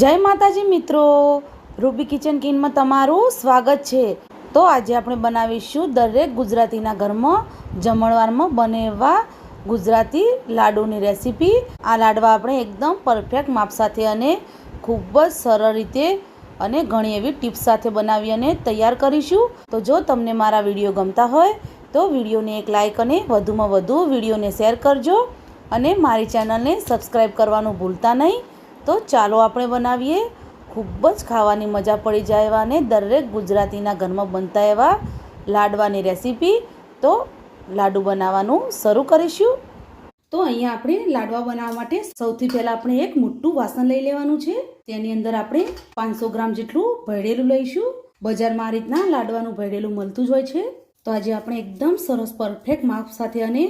જય માતાજી મિત્રો. રૂબી કિચન કિનમાં તમારું સ્વાગત છે. તો આજે આપણે બનાવીશું દરેક ગુજરાતીના ઘરમાં, જમણવારમાં બને એવા ગુજરાતી લાડુની રેસીપી. આ લાડવા આપણે એકદમ પરફેક્ટ માપ સાથે અને ખૂબ જ સરળ રીતે અને ઘણી એવી ટિપ્સ સાથે બનાવી અને તૈયાર કરીશું. તો જો તમને મારા વીડિયો ગમતા હોય, તો વિડીયોને એક લાઇક અને વધુમાં વધુ વિડીયોને શેર કરજો. અને મારી ચેનલને સબસ્ક્રાઈબ કરવાનું ભૂલતા નહીં. તો ચાલો આપણે બનાવીએ. ખૂબ જ ખાવાની મજા પડી જાય એવા અને દરેક ગુજરાતીના ઘરમાં બનતા એવા લાડવાની રેસીપી. તો લાડુ બનાવવાનું શરૂ કરીશું. તો અહીંયા આપણે લાડવા બનાવવા માટે સૌથી પહેલાં આપણે એક મોટું વાસણ લઈ લેવાનું છે. તેની અંદર આપણે પાંચસો ગ્રામ જેટલું ભળેલું લઈશું. બજારમાં આ રીતના લાડવાનું ભળેલું મળતું જ હોય છે. તો આજે આપણે એકદમ સરસ, પરફેક્ટ માપ સાથે અને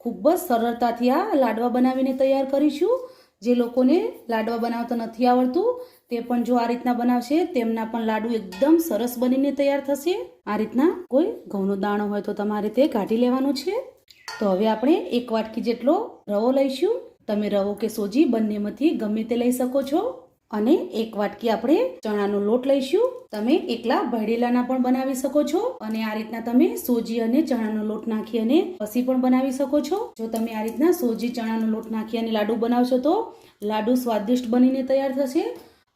ખૂબ જ સરળતાથી આ લાડવા બનાવીને તૈયાર કરીશું. જે લોકોને લાડવા બનાવતા નથી આવડતું, તે પણ જો આ રીતના બનાવશે, તેમના પણ લાડુ એકદમ સરસ બનીને તૈયાર થશે. આ રીતના કોઈ ઘઉંનો દાણો હોય તો તમારે તે કાઢી લેવાનું છે. તો હવે આપણે એક વાટકી જેટલો રવો લઈશું. તમે રવો કે સોજી બંનેમાંથી ગમે તે લઈ શકો છો. અને એક વાટકી આપણે ચણાનો લોટ લઈશું. તમે એકલા ભરેલાના પણ બનાવી શકો છો અને આ રીતના તમે સોજી અને ચણાનો લોટ નાખી અને પછી પણ બનાવી શકો છો. જો તમે આ રીતના સોજી, ચણાનો લોટ નાખી અને લાડુ બનાવશો તો લાડુ સ્વાદિષ્ટ બનીને તૈયાર થશે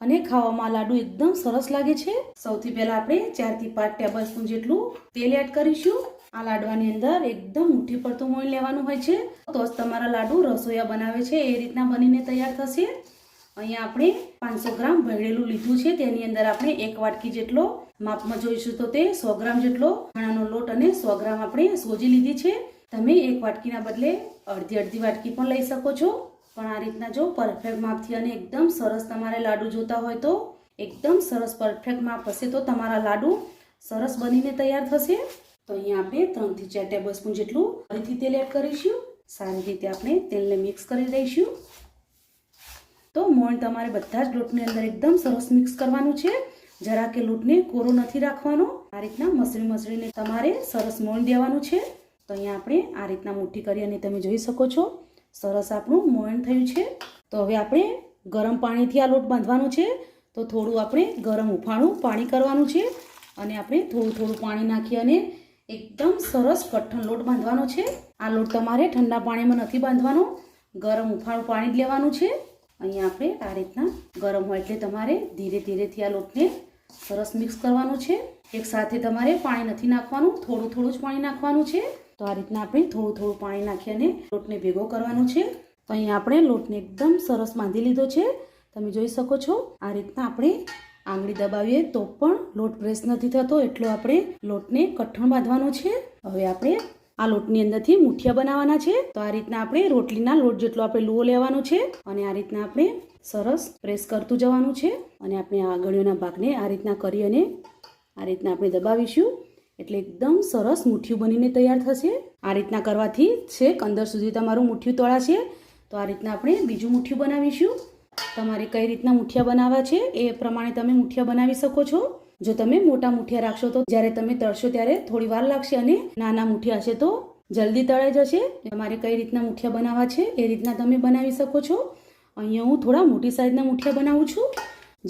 અને ખાવામાં લાડુ એકદમ સરસ લાગે છે. સૌથી પહેલા આપણે ચારથી પાંચ ટેબલ સ્પૂન જેટલું તેલ એડ કરીશું. આ લાડવાની અંદર એકદમ મુઠ્ઠી પડતું મોઈ લેવાનું હોય છે. તો જ તમારા લાડુ રસોઈયા બનાવે છે, એ રીતના બનીને તૈયાર થશે. અહીંયા આપણે પાંચસો ગ્રામ ભરેલું લીધું છે. તેની અંદર આપણે એક વાટકી જેટલો માપમાં જોઈશું તો તે સો ગ્રામ જેટલો ચણાનો લોટ અને સો ગ્રામ આપણે સોજી લીધી છે. તમે એક વાટકીના બદલે અડધી અડધી વાટકી પણ લઈ શકો છો. પણ આ રીતના જો પરફેક્ટ માપથી અને એકદમ સરસ તમારે લાડુ જોતા હોય તો એકદમ સરસ પરફેક્ટ માપ હશે તો તમારા લાડુ સરસ બનીને તૈયાર થશે. તો અહીંયા આપણે ત્રણથી ચાર ટેબલ સ્પૂન જેટલું ફરીથી તેલ એડ કરીશું. સારી રીતે આપણે તેલને મિક્સ કરી દઈશું. તો મોણ તમારે બધા જ લોટની અંદર એકદમ સરસ મિક્સ કરવાનું છે. જરા કે લોટને કોરો નથી રાખવાનો. આ રીતના મસળી મસળીને તમારે સરસ મોણ દેવાનું છે. તો અહીંયા આપણે આ રીતના મુઠ્ઠી કરી અને તમે જોઈ શકો છો, સરસ આપણું મોણ થયું છે. તો હવે આપણે ગરમ પાણીથી આ લોટ બાંધવાનો છે. તો થોડું આપણે ગરમ ઉફાણું પાણી કરવાનું છે અને આપણે થોડું થોડું પાણી નાખી અને એકદમ સરસ કઠણ લોટ બાંધવાનો છે. આ લોટ તમારે ઠંડા પાણીમાં નથી બાંધવાનો. ગરમ ઉફાળું પાણી જ લેવાનું છે. અહીંયા આપણે આ રીતના ગરમ હોય એટલે તમારે ધીરે ધીરેથી આ લોટને સરસ મિક્સ કરવાનું છે. એક સાથે તમારે પાણી નથી નાખવાનું, થોડું થોડું જ પાણી નાખવાનું છે. તો આ રીતના આપણે થોડું થોડું પાણી નાખી અને લોટને ભેગો કરવાનો છે. તો અહીંયા આપણે લોટને એકદમ સરસ બાંધી લીધો છે. તમે જોઈ શકો છો, આ રીતના આપણે આંગળી દબાવીએ તો પણ લોટ પ્રેસ નથી થતો, એટલો આપણે લોટને કઠણ બાંધવાનો છે. હવે આપણે આ લોટની અંદરથી મુઠિયા બનાવવાના છે. તો આ રીતના આપણે રોટલીના લોટ જેટલો આપણે લુઓ લેવાનો છે અને આ રીતના આપણે સરસ પ્રેસ કરતું જવાનું છે અને આપણે આગળીઓના ભાગને આ રીતના કરી અને આ રીતના આપણે દબાવીશું. એટલે એકદમ સરસ મુઠ્ઠિયું બનીને તૈયાર થશે. આ રીતના કરવાથી છેક અંદર સુધી તમારું મુઠ્ઠિયું તળાશે. તો આ રીતના આપણે બીજું મુઠ્ઠિયું બનાવીશું. તમારે કઈ રીતના મુઠિયા બનાવવા છે એ પ્રમાણે તમે મુઠિયા બનાવી શકો છો. જો તમે મોટા મુઠિયા રાખશો તો જ્યારે તમે તળશો ત્યારે થોડી વાર લાગશે અને નાના મુઠિયા હશે તો જલ્દી તળાઈ જશે. તમારે કઈ રીતના મુઠિયા બનાવવા છે એ રીતના તમે બનાવી શકો છો. અહીંયા હું થોડા મોટી સાઈઝના મુઠિયા બનાવું છું.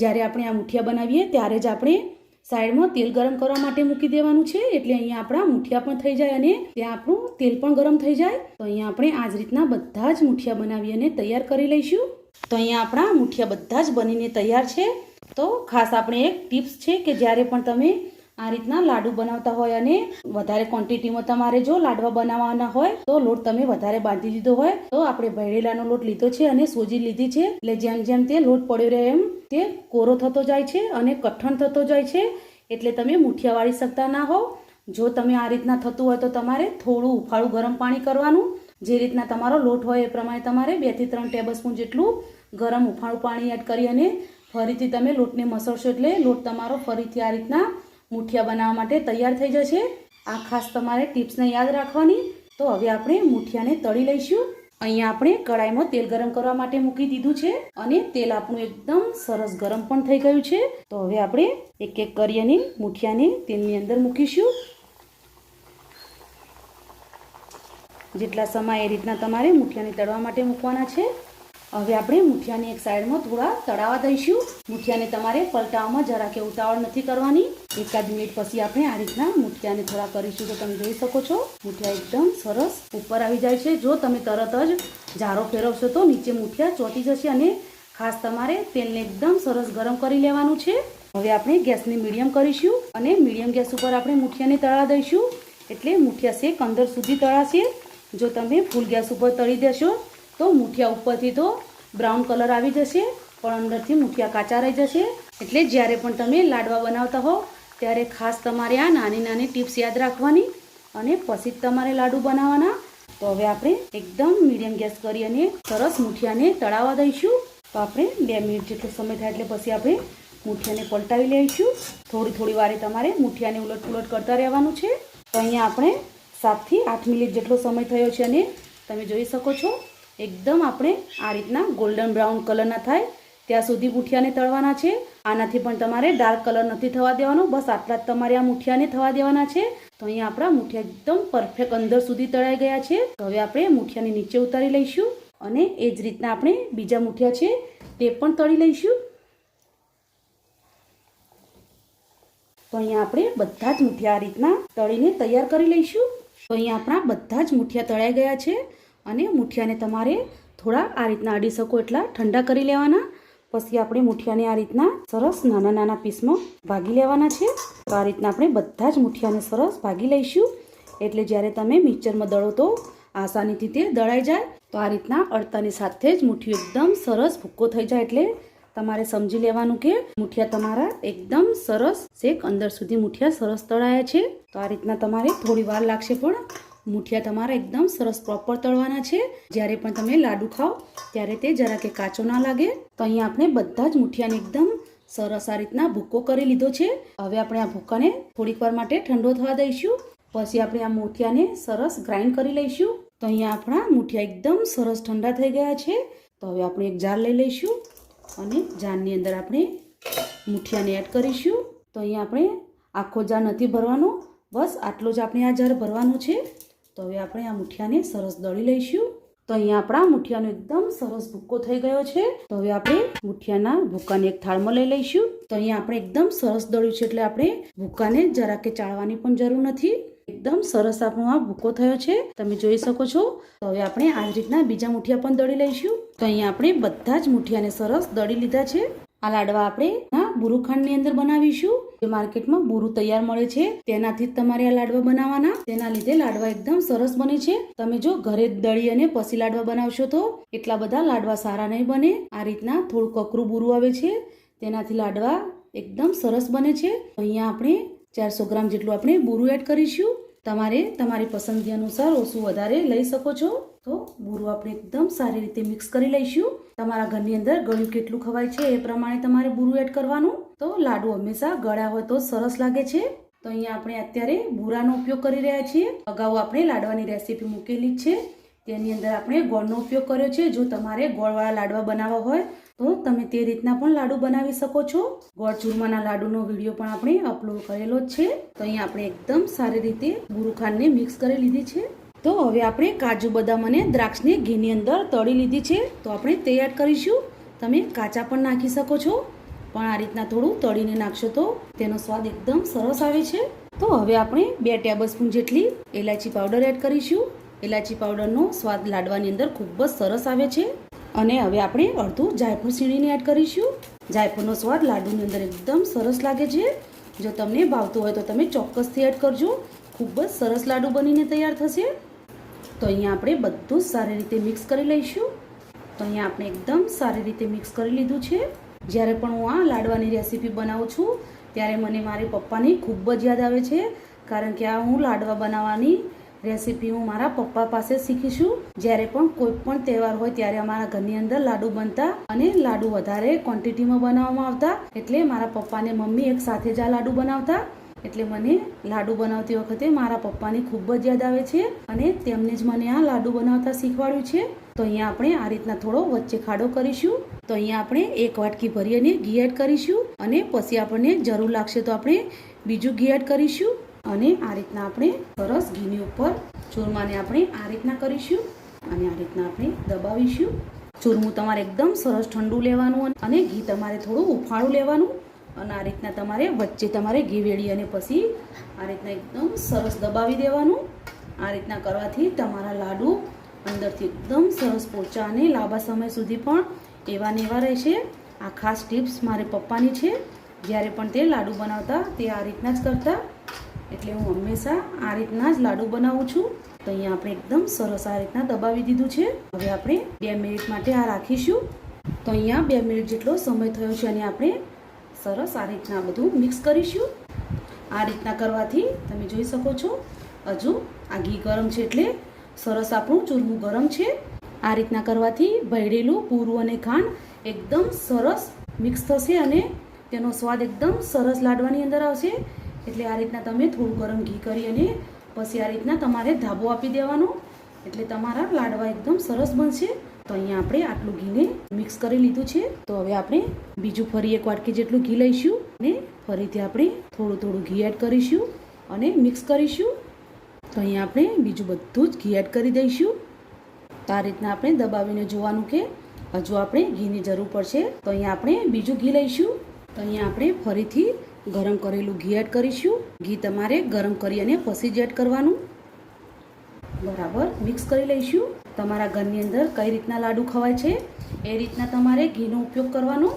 જ્યારે આપણે આ મુઠિયા બનાવીએ ત્યારે જ આપણે સાઈડમાં તેલ ગરમ કરવા માટે મૂકી દેવાનું છે. એટલે અહીંયા આપણા મુઠિયા પણ થઈ જાય અને ત્યાં આપણું તેલ પણ ગરમ થઈ જાય. તો અહીંયા આપણે આ જ રીતના બધા જ મુઠિયા બનાવી અને તૈયાર કરી લઈશું. તો અહીંયા આપણા મુઠિયા બધા જ બનીને તૈયાર છે. તો ખાસ આપણે એક ટિપ્સ છે કે જ્યારે પણ તમે આ રીતના લાડુ બનાવતા હોય અને વધારે ક્વોન્ટિટીમાં તમારે જો લાડવા બનાવવાના હોય, તો લોટ તમે વધારે બાંધી દીધો હોય. તો આપણે ભરેલાનો લોટ લીધો છે અને સોજી લીધી છે. એટલે જેમ જેમ તે લોટ પડ્યો રહે એમ તે કોરો થતો જાય છે અને કઠણ થતો જાય છે. એટલે તમે મુઠિયા વાળી શકતા ના હોવ. જો તમે આ રીતના થતું હોય તો તમારે થોડું ઉફાળું ગરમ પાણી કરવાનું. જે રીતના તમારો લોટ હોય એ પ્રમાણે તમારે બેથી ત્રણ ટેબલ સ્પૂન જેટલું ગરમ ઉફાળું પાણી એડ કરી અને ફરીથી તમે લોટને મસળશો એટલે લોટ તમારો ફરીથી આ રીતના મુઠિયા બનાવવા માટે તૈયાર થઈ જશે. આ ખાસ તમારે ટિપ્સને યાદ રાખવાની. તો હવે આપણે મુઠિયાને તળી લઈશું. અહીંયા આપણે કડાઈમાં તેલ ગરમ કરવા માટે મૂકી દીધું છે અને તેલ આપણું એકદમ સરસ ગરમ પણ થઈ ગયું છે. તો હવે આપણે એક એક કરી અને મુઠિયાને તેલની અંદર મૂકીશું. જેટલા સમય એ રીતના તમારે મુઠિયાને તળવા માટે મૂકવાના છે. હવે આપણે મુઠિયાની એક સાઈડમાં થોડા તળાવા દઈશું. મુઠિયાને તમારે પલટાવવામાં જરા કે ઉતાવળ નથી કરવાની. એકાદ મિનિટ પછી આપણે આ રીતના મુઠિયાને થોડા કરીશું. તો તમે જોઈ શકો છો, મુઠિયા એકદમ સરસ ઉપર આવી જાય છે. જો તમે તરત જ ઝારો ફેરવશો તો નીચે મુઠિયા ચોટી જશે અને ખાસ તમારે તેલને એકદમ સરસ ગરમ કરી લેવાનું છે. હવે આપણે ગેસને મીડિયમ કરીશું અને મીડિયમ ગેસ ઉપર આપણે મુઠિયાને તળા દઈશું. એટલે મુઠિયા શેક અંદર સુધી તળાશે. જો તમે ફૂલ ગેસ ઉપર તળી દેશો તો મૂઠિયા ઉપરથી તો બ્રાઉન કલર આવી જશે, પણ અંદરથી મુઠિયા કાચા રહી જશે. એટલે જ્યારે પણ તમે લાડવા બનાવતા હો, ત્યારે ખાસ તમારે આ નાની નાની ટિપ્સ યાદ રાખવાની અને પછી જ તમારે લાડુ બનાવવાના. તો હવે આપણે એકદમ મીડિયમ ગેસ કરી અને સરસ મૂઠિયાને તળાવવા દઈશું. તો આપણે બે મિનિટ જેટલો સમય થાય એટલે પછી આપણે મૂઠિયાને પલટાવી લઈશું. થોડી થોડી વારે તમારે મૂઠિયાને ઉલટ પુલટ કરતા રહેવાનું છે. તો અહીંયા આપણે સાતથી આઠ મિનિટ જેટલો સમય થયો છે અને તમે જોઈ શકો છો એકદમ આપણે આ રીતના ગોલ્ડન બ્રાઉન કલરના થાય. ત્યાં સુધી મુઠિયાને તળવાના છે. આનાથી પણ તમારે ડાર્ક કલર નથી થવા દેવાનો. બસ આટલા જ તમારે આ મુઠિયાને થવા દેવાના છે. તો અહીંયા આપણા મુઠિયા એકદમ પરફેક્ટ અંદર સુધી તળાઈ ગયા છે. તો હવે આપણે મુઠિયાને નીચે ઉતારી લઈશું અને એ જ રીતના આપણે બીજા મુઠિયા છે તે પણ તળી લઈશું. તો અહીંયા આપણે બધા જ મુઠિયા આ રીતના તળીને તૈયાર કરી લઈશું. તો અહીંયા આપણા બધા જ મુઠિયા તળાઈ ગયા છે. અને મુઠિયાને તમારે થોડા આ રીતના અડી શકો એટલા ઠંડા કરી લેવાના. પછી આપણે મુઠિયાને આ રીતના સરસ નાના નાના પીસમાં ભાગી લેવાના છે. તો આ રીતના આપણે બધા જ મુઠિયાને સરસ ભાગી લઈશું. એટલે જ્યારે તમે મિક્સરમાં દળો તો આસાનીથી તે દળાઈ જાય. તો આ રીતના અડતાની સાથે જ મુઠ્ઠી એકદમ સરસ ભૂક્કો થઈ જાય એટલે તમારે સમજી લેવાનું કે મુઠિયા તમારા એકદમ સરસ શેક અંદર સુધી મુઠિયા સરસ તળાયા છે. તો આ રીતના તમારે થોડી વાર લાગશે પણ મુઠિયા તમારા એકદમ સરસ પ્રોપર તળવાના છે. જ્યારે પણ તમે લાડુ ખાઓ, ત્યારે તે જરા કે કાચો ના લાગે. તો અહીંયા આપણે બધા જ મુઠિયાને એકદમ સરસ આ રીતના ભૂકો કરી લીધો છે. હવે આપણે આ ભૂકાને થોડીક વાર માટે ઠંડો થવા દઈશું. પછી આપણે આ મુઠિયાને સરસ ગ્રાઇન્ડ કરી લઈશું. તો અહીંયા આપણા મુઠિયા એકદમ સરસ ઠંડા થઈ ગયા છે. તો હવે આપણે એક જાર લઈ લઈશું અને જારની અંદર આપણે મુઠિયાને એડ કરીશું. તો અહીંયા આપણે આખો જાર નથી ભરવાનો. બસ આટલો જ આપણે આ જાર ભરવાનો છે. તો હવે આપણે આ મુઠિયાને સરસ દળી લઈશું. તો અહીંયા આપણા મુઠિયાનો એકદમ સરસ ભૂક્કો થઈ ગયો છે. તો હવે આપણે મુઠિયાના ભૂક્કાને એક થાળમાં લઈ લઈશું. તો અહીંયા આપણે એકદમ સરસ દળ્યું છે એટલે આપણે ભૂક્કાને જરા કે ચાળવાની પણ જરૂર નથી. એકદમ સરસ આપણો આ ભૂકો થયો છે. તમે જોઈ શકો છો. તો હવે આપણે આ રીતના બીજા મુઠિયા પણ દળી લઈશું. તો અહીંયા આપણે બધા જ મુઠિયાને સરસ દળી લીધા છે. આ લાડવા આપણે બુરુખાંડની અંદર બનાવીશું. જે માર્કેટમાં બોરું તૈયાર મળે છે, તેનાથી જ તમારે આ લાડવા બનાવવાના. તેના લીધે લાડવા એકદમ સરસ બને છે. તમે જો ઘરે દળી અને પછી લાડવા બનાવશો તો એટલા બધા લાડવા સારા નહીં બને. આ રીતના થોડું કકરું બુરું આવે છે. તેનાથી લાડવા એકદમ સરસ બને છે. અહીંયા આપણે ચારસો ગ્રામ જેટલું આપણે બુરું એડ કરીશું. તમારે તમારી પસંદગી અનુસાર ઓછું વધારે લઈ શકો છો. તો બુરું આપણે એકદમ સારી રીતે મિક્સ કરી લઈશું. તમારા ઘરની અંદર ગળ્યું કેટલું ખવાય છે એ પ્રમાણે તમારે બુરું એડ કરવાનું. તો લાડુ હંમેશા ગળ્યા હોય તો સરસ લાગે છે. તો અહીંયા આપણે અત્યારે બુરાનો ઉપયોગ કરી રહ્યા છીએ. અગાઉ આપણે લાડવાની રેસીપી મૂકેલી જ છે. તેની અંદર આપણે ગોળનો ઉપયોગ કર્યો છે. જો તમારે ગોળવાળા લાડવા બનાવવા હોય તો તમે તે રીતના પણ લાડુ બનાવી શકો છો. ગોળ ચૂરમાના લાડુનો વીડિયો પણ આપણે અપલોડ કરેલો છે. તો અહીંયા આપણે એકદમ સારી રીતે બુરુખાંડને મિક્સ કરી લીધી છે. તો હવે આપણે કાજુ બદામ અને દ્રાક્ષને ઘીની અંદર તળી લીધી છે. તો આપણે તે એડ કરીશું. તમે કાચા પણ નાખી શકો છો. પણ આ રીતના થોડું તળીને નાખશો તો તેનો સ્વાદ એકદમ સરસ આવે છે. તો હવે આપણે બે ટેબલ સ્પૂન જેટલી એલાચી પાવડર એડ કરીશું. એલાચી પાવડરનો સ્વાદ લાડવાની અંદર ખૂબ જ સરસ આવે છે. અને હવે આપણે અડધું જાયફળ સીણીને એડ કરીશું. જાયફળનો સ્વાદ લાડુની અંદર એકદમ સરસ લાગે છે. જો તમને ભાવતું હોય તો તમે ચોક્કસથી એડ કરજો. ખૂબ જ સરસ લાડુ બનીને તૈયાર થશે. તો અહીંયા આપણે બધું સારી રીતે મિક્સ કરી લઈશું. તો અહીંયા આપણે એકદમ સારી રીતે મિક્સ કરી લીધું છે. જ્યારે પણ હું આ લાડવાની રેસીપી બનાવું છું, ત્યારે મને મારી પપ્પાની ખૂબ જ યાદ આવે છે. કારણ કે આ હું લાડવા બનાવવાની રેસીપી હું મારા પપ્પા પાસે શીખીશું. જ્યારે પણ કોઈ પણ તહેવાર હોય ત્યારે અમારા ઘરની અંદર લાડુ બનતા અને લાડુ વધારે ક્વોન્ટિટીમાં બનાવવામાં આવતા. એટલે મારા પપ્પા અને મમ્મી એક સાથે જ આ લાડુ બનાવતા. એટલે મને લાડુ બનાવતી વખતે મારા પપ્પાની ખૂબ જ યાદ આવે છે અને તેમને જ મને આ લાડુ બનાવતા શીખવાડ્યું છે. તો અહીંયા આપણે આ રીતના થોડો વચ્ચે ખાડો કરીશું. તો અહીંયા આપણે એક વાટકી ભરી અને ઘી એડ કરીશું અને પછી આપણને જરૂર લાગશે તો આપણે બીજું ઘી એડ કરીશું. અને આ રીતના આપણે સરસ ઘીની ઉપર ચૂરમાને આપણે આ રીતના કરીશું અને આ રીતના આપણે દબાવીશું. ચૂરમું તમારે એકદમ સરસ ઠંડુ લેવાનું અને ઘી તમારે થોડું ઉફાળું લેવાનું અને આ રીતના તમારે વચ્ચે તમારે ઘી વેળી અને પછી આ રીતના એકદમ સરસ દબાવી દેવાનું. આ રીતના કરવાથી તમારા લાડુ અંદરથી એકદમ સરસ પોચા અને લાંબા સમય સુધી પણ એવા ને એવા રહેશે. આ ખાસ ટિપ્સ મારે પપ્પાની છે. જ્યારે પણ તે લાડુ બનાવતા તે આ રીતના જ કરતા. એટલે હું હંમેશા આ રીતના જ લાડુ બનાવું છું. તો અહીંયા આપણે એકદમ સરસ આ રીતના દબાવી દીધું છે. હવે આપણે બે મિનિટ માટે આ રાખીશું. તો અહીંયા બે મિનિટ જેટલો સમય થયો છે અને આપણે સરસ આ રીતના બધું મિક્સ કરીશું. આ રીતના કરવાથી તમે જોઈ શકો છો, હજુ આ ઘી ગરમ છે એટલે સરસ આપણું ચૂરમું ગરમ છે. આ રીતના કરવાથી ભરેલું પૂરું અને ખાંડ એકદમ સરસ મિક્સ થશે અને તેનો સ્વાદ એકદમ સરસ લાડવાની અંદર આવશે. એટલે આ રીતના તમે થોડું ગરમ ઘી કરી અને પછી આ રીતના તમારે ધાબો આપી દેવાનો. એટલે તમારા લાડવા એકદમ સરસ બનશે. તો અહીંયા આપણે આટલું ઘીને મિક્સ કરી લીધું છે. તો હવે આપણે બીજું ફરી એક વાટકી જેટલું ઘી લઈશું અને ફરીથી આપણે થોડું થોડું ઘી એડ કરીશું અને મિક્સ કરીશું. તો અહીંયા આપણે બીજું બધું જ ઘી એડ કરી દઈશું. તો આ રીતના આપણે દબાવીને જોવાનું કે હજુ આપણે ઘીની જરૂર પડશે. તો અહીંયા આપણે બીજું ઘી લઈશું. તો અહીંયા આપણે ફરીથી ગરમ કરેલું ઘી એડ કરીશું. ઘી તમારે ગરમ કરી અને પછી જ એડ કરવાનું. બરાબર મિક્સ કરી લઈશું. તમારા ઘરની અંદર કઈ રીતના લાડુ ખવાય છે, એ રીતના તમારે ઘીનો ઉપયોગ કરવાનો.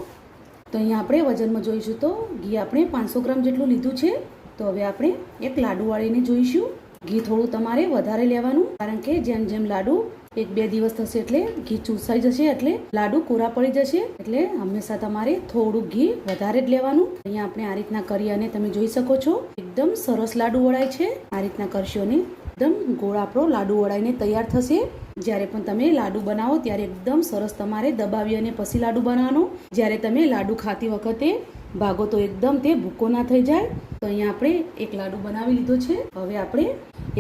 તો અહીંયા આપણે વજનમાં જોઈશું તો ઘી આપણે પાંચસો ગ્રામ જેટલું લીધું છે. તો હવે આપણે એક લાડુ વાળીને જોઈશું. ઘી થોડું તમારે વધારે લેવાનું, કારણ કે જેમ જેમ લાડુ એક બે દિવસ થશે એટલે ઘી ચૂસાઈ જશે એટલે લાડુ કોરા પડી જશે એટલે હંમેશા તમારે થોડું ઘી વધારે જ લેવાનું. અહીંયા આપણે આ રીતના કરી અને તમે જોઈ શકો છો, એકદમ સરસ લાડુ વળાય છે. આ રીતના કરશો ને એકદમ ગોળ આપણો લાડુ વળાઈને તૈયાર થશે. જ્યારે પણ તમે લાડુ બનાવો ત્યારે એકદમ સરસ તમારે દબાવી અને પછી લાડુ બનાવવાનો. જ્યારે તમે લાડુ ખાતી વખતે ભાગો તો એકદમ તે ભૂકો ના થઈ જાય. તો અહીંયા આપણે એક લાડુ બનાવી લીધો છે. હવે આપણે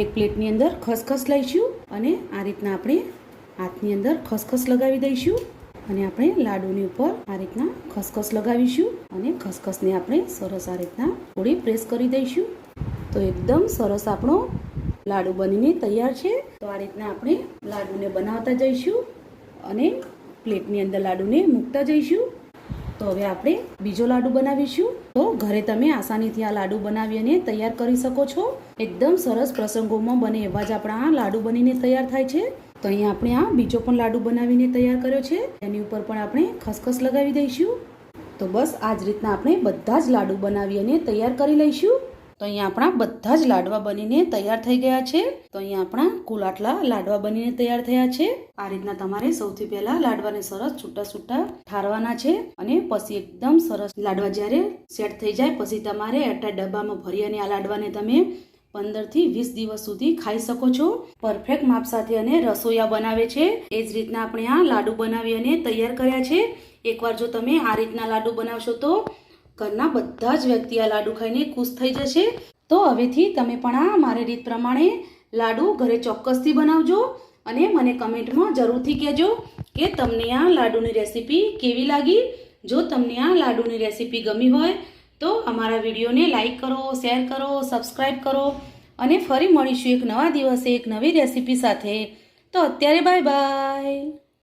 એક પ્લેટની અંદર ખસખસ લઈશું અને આ રીતના આપણે હાથની અંદર ખસખસ લગાવી દઈશું અને આપણે લાડુની ઉપર આ રીતના ખસખસ લગાવીશું અને ખસખસને આપણે સરસ આ રીતના થોડી પ્રેસ કરી દઈશું. તો એકદમ સરસ આપણો લાડુ બનીને તૈયાર છે. તો આ રીતના આપણે લાડુને બનાવતા જઈશું અને પ્લેટની અંદર લાડુને મૂકતા જઈશું. તો હવે આપણે બીજો લાડુ બનાવીશું. તો ઘરે તમે આસાનીથી આ લાડુ બનાવી અને તૈયાર કરી શકો છો. એકદમ સરસ પ્રસંગોમાં બને એવા જ આપણા આ લાડુ બનીને તૈયાર થાય છે. તો અહીંયા આપણે આ બીજો પણ લાડુ બનાવીને તૈયાર કર્યો છે. એની ઉપર પણ આપણે ખસખસ લગાવી દઈશું. તો બસ આ જ રીતના આપણે બધા જ લાડુ બનાવી અને તૈયાર કરી લઈશું. તો અહીંયા આપણા બધા જ લાડવા બનીને તૈયાર થઈ ગયા છે. તો અહીંયા આપણા કુલ આટલા લાડવા બનીને તૈયાર થયા છે. આ રીતના તમારે સૌથી પહેલા લાડવાને સરસ છૂટા છૂટા ઠારવાના છે અને પછી એકદમ સરસ લાડવા જ્યારે સેટ થઈ જાય પછી તમારે એટલા ડબ્બામાં ભરી અને આ લાડવાને તમે પંદરથી વીસ દિવસ સુધી ખાઈ શકો છો. પરફેક્ટ માપ સાથે અને રસોઈયા બનાવે છે. એ જ રીતના આપણે આ લાડુ બનાવી અને તૈયાર કર્યા છે. એકવાર જો તમે આ રીતના લાડુ બનાવશો તો ઘરના બધા જ વ્યક્તિ આ લાડુ ખાઈને ખુશ થઈ જશે. તો હવેથી તમે પણ આ મારી રીત પ્રમાણે લાડુ ઘરે ચોક્કસથી બનાવજો અને મને કમેન્ટમાં જરૂરથી કહેજો કે તમને આ લાડુની રેસીપી કેવી લાગી. જો તમને આ લાડુની રેસીપી ગમી હોય તો અમારા વિડીયોને લાઇક કરો, શેર કરો સબસ્ક્રાઈબ કરો અને ફરી મળીશું એક નવા દિવસે એક નવી રેસીપી સાથે. તો અત્યારે બાય બાય.